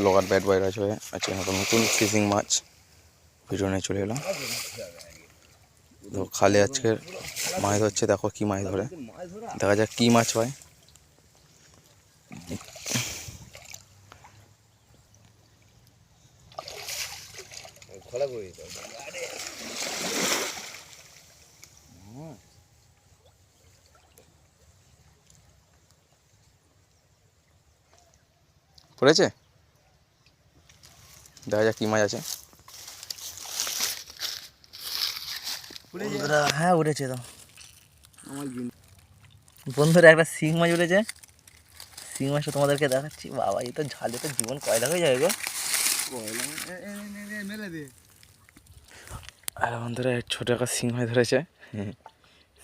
Blogger bad boy রাজ হয়ে আজকে একটা নতুন ফিশিং মাছ ভিডিও নিয়ে চলে এলাম। তো খালে আজকে মাছ ধরছে দেখো কি মাছ ধরে। দেখা যাক কি মাছ হয়। পড়েছে? দেখা যাক কি মাছ আছে। হ্যাঁ উঠেছে তো। বন্ধুরা একটা শিং মাছ উঠেছে শিং মাছটা তোমাদেরকে দেখাচ্ছি। বাবা এই তো ঝালে তো জীবন কয়লা হয়ে যাবে গো। মেলে দে। আর বন্ধুরা ছোটো একটা শিং মাছ ধরেছে।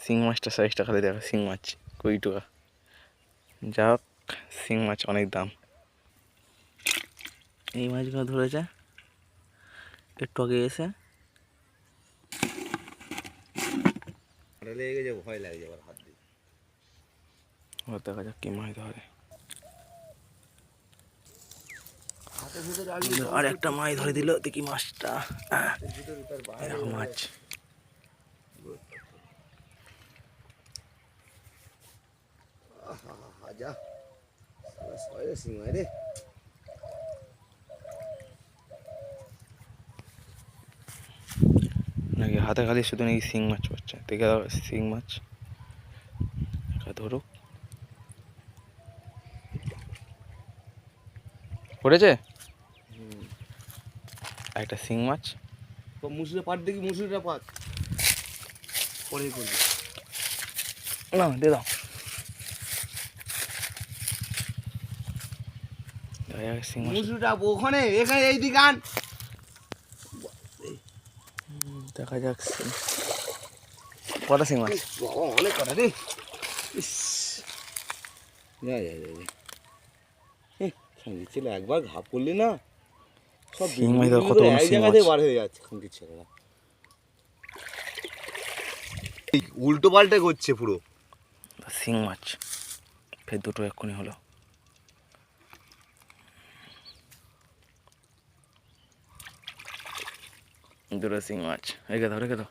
শিং মাছটা সাইজটা খালি দেখো শিং মাছ কুড়ি টাকা। যা হোক শিং মাছ অনেক দাম। এই মাছগুলো ধরেছে। একটু আগে এসে। লেগে গেছে ভয় লাগে হাত দিয়ে। এবার দেখা যাক কি মাছ ধরে। আর একটা মাছ ধরে দিল দেখি মাছটা। এরকম মাছ। সিংহ রে নাকি হাতে খালি শুধু নাকি শিং মাছ পড়ছে। দেখে দাও শিং মাছ। ধরুক। পড়েছে? একটা শিং মাছ। মুসুরে পাট দেখি মুসুরিটা পাট। পরে করবি। না দিয়ে দাও মুসুরিটা ওখানে এখানে এই দিকে আন। দেখা যাক কটা শিং মাছ অনেক কথা রে। ইস। যা যা যা যা। এ খাঙ্কি ছেলে একবার ঘাপ করলি না। সব শিং মাছ কত এক। বার হয়ে যাচ্ছে ছেলেরা উল্টো পাল্টে করছে পুরো। শিং মাছ। ফের দুটো এক্ষুনি হলো। দুটো শিং মাছ রেখে দাও রেখে দাও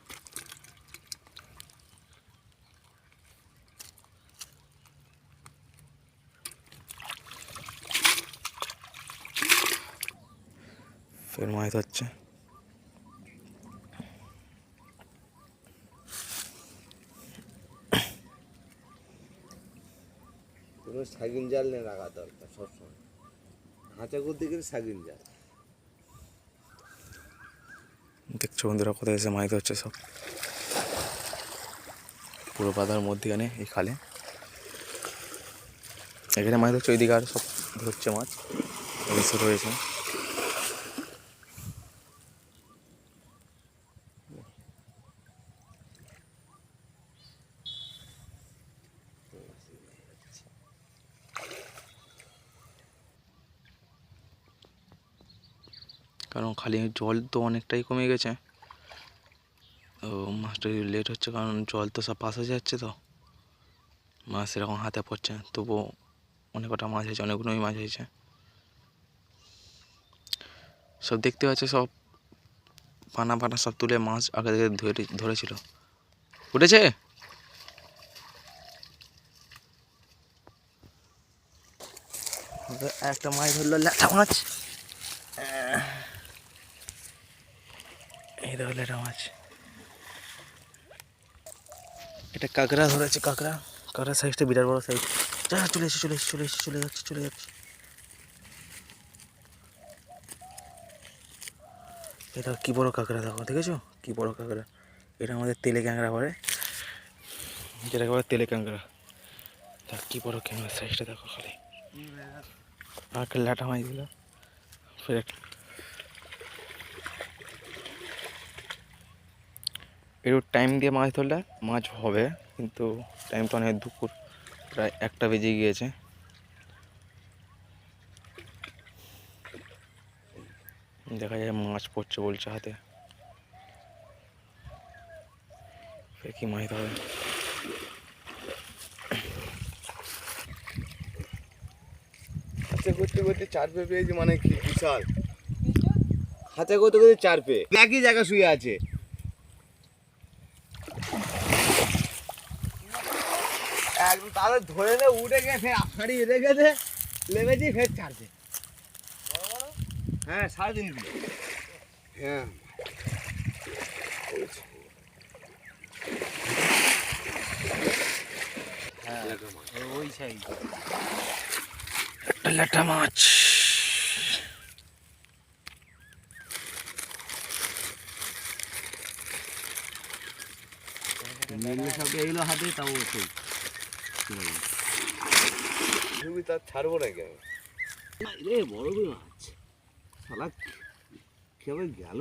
ফের মাছ ধরছে কোনো শাগিন জাল নিয়ে রাখা দরকার সবসময় খাঁচা করতে গেলে শাগিন জাল দেখছ বন্ধুরা, কোথায় এসে মাছ ধরছে সব? পুরো বাধার মধ্যেখানে এই খালে। এখানে মাছ ধরছে ওইদিকে আর সব ধরছে মাছ। রয়েছে কারণ খালি জল তো অনেকটাই কমে গেছে। তো মাছটা লেট হচ্ছে কারণ জল তো সব পাশে যাচ্ছে তো। মাছ সেরকম হাতে পড়ছে না তবুও অনেক কটা মাছ হয়েছে, অনেকগুলোই মাছ হয়েছে। সব দেখতে পাচ্ছে, সব পানা পানা সব তুলে মাছ আগে থেকে ধরে, ধরেছিল। উঠেছে? একটা মাছ ধরলো ল্যাটা মাছ। এই দেখো লেটা মাছ এটা কাঁকড়া ধরেছে কাঁকড়া। কাঁকড়া সাইজটা বিরাট বড় সাইজ যা চলে এসে চলে এসে চলে এসে চলে যাচ্ছে চলে যাচ্ছে। এটা কি বড় কাঁকড়া দেখো দেখেছ? কি বড় কাঁকড়া। এটা আমাদের তেলে ক্যাংড়া বলে যেটাকে বলে তেলে ক্যাংড়া। দেখ কি বড় ক্যাংড়া সাইজটা দেখো খালি। আর একটা ল্যাটা মাছ দিল ফের একটা টাইম দিয়ে মাছ ধরলে মাছ হবে কিন্তু টাইমটা অনেক দুপুর প্রায় একটা বেজে গিয়েছে। দেখা যায় মাছ পড়ছে বলছে হাতে। কি মাছ ধরে আচ্ছা করতে করতে চার পে পেয়েছি মানে কি বিশাল। হাতে করতে করতে চার পে একই জায়গা শুয়ে আছে। একদম তাহলে ধরে নে উঠে গেছে হাঁড়ি উঠে গেছে লেবেছি ফের চারটে হ্যাঁ সাড়ে তিন কিলো। হ্যাঁ। ওই সাইড একটা ল্যাটা মাছ। মিললে সব এইগুলো হাতে তাও সেই তুমি তার ছাড়বো নাকি আমি রে বড় করে মাছ। শালা কেবল গেল